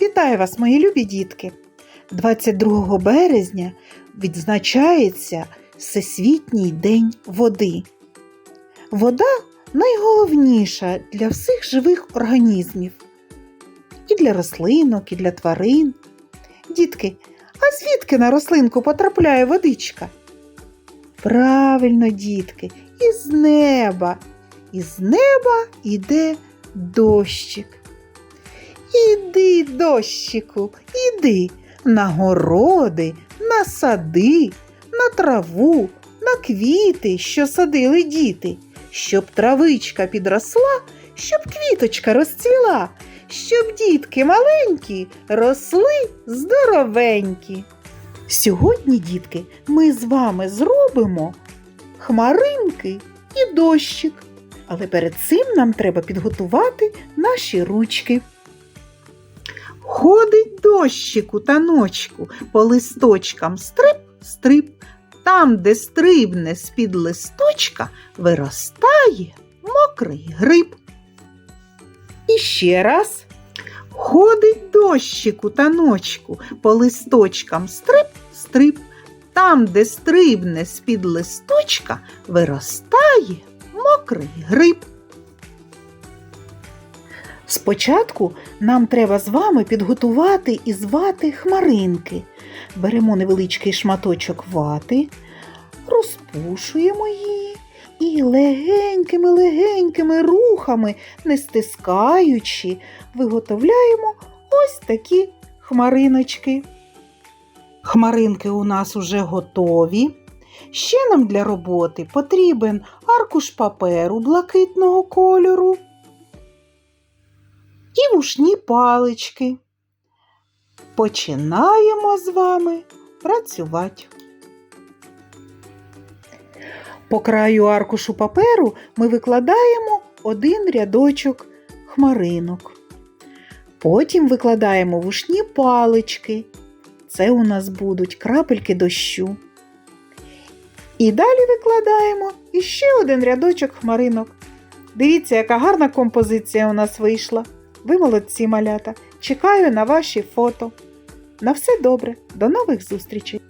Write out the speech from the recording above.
Вітаю вас, мої любі дітки! 22 березня відзначається Всесвітній день води. Вода найголовніша для всіх живих організмів. І для рослинок, і для тварин. Дітки, а звідки на рослинку потрапляє водичка? Правильно, дітки, із неба. Із неба іде дощик. Іди, дощику, іди на городи, на сади, на траву, на квіти, що садили діти, щоб травичка підросла, щоб квіточка розцвіла, щоб дітки маленькі росли здоровенькі. Сьогодні, дітки, ми з вами зробимо хмаринки і дощик. Але перед цим нам треба підготувати наші ручки. Ходить дощику та ночку по листочкам стрип, стрип. Там, де стрибне з-під листочка, виростає мокрий гриб. І ще раз. Ходить дощику та ночку по листочкам стрип, стрип. Там, де стрибне з-під листочка, виростає мокрий гриб. Спочатку нам треба з вами підготувати із вати хмаринки. Беремо невеличкий шматочок вати, розпушуємо її і легенькими-легенькими рухами, не стискаючи, виготовляємо ось такі хмариночки. Хмаринки у нас уже готові. Ще нам для роботи потрібен аркуш паперу блакитного кольору і вушні палички. Починаємо з вами працювати. По краю аркушу паперу ми викладаємо один рядочок хмаринок. Потім викладаємо вушні палички. Це у нас будуть крапельки дощу. І далі викладаємо іще один рядочок хмаринок. Дивіться, яка гарна композиція у нас вийшла. Ви молодці малята. Чекаю на ваші фото. На все добре, до нових зустрічей!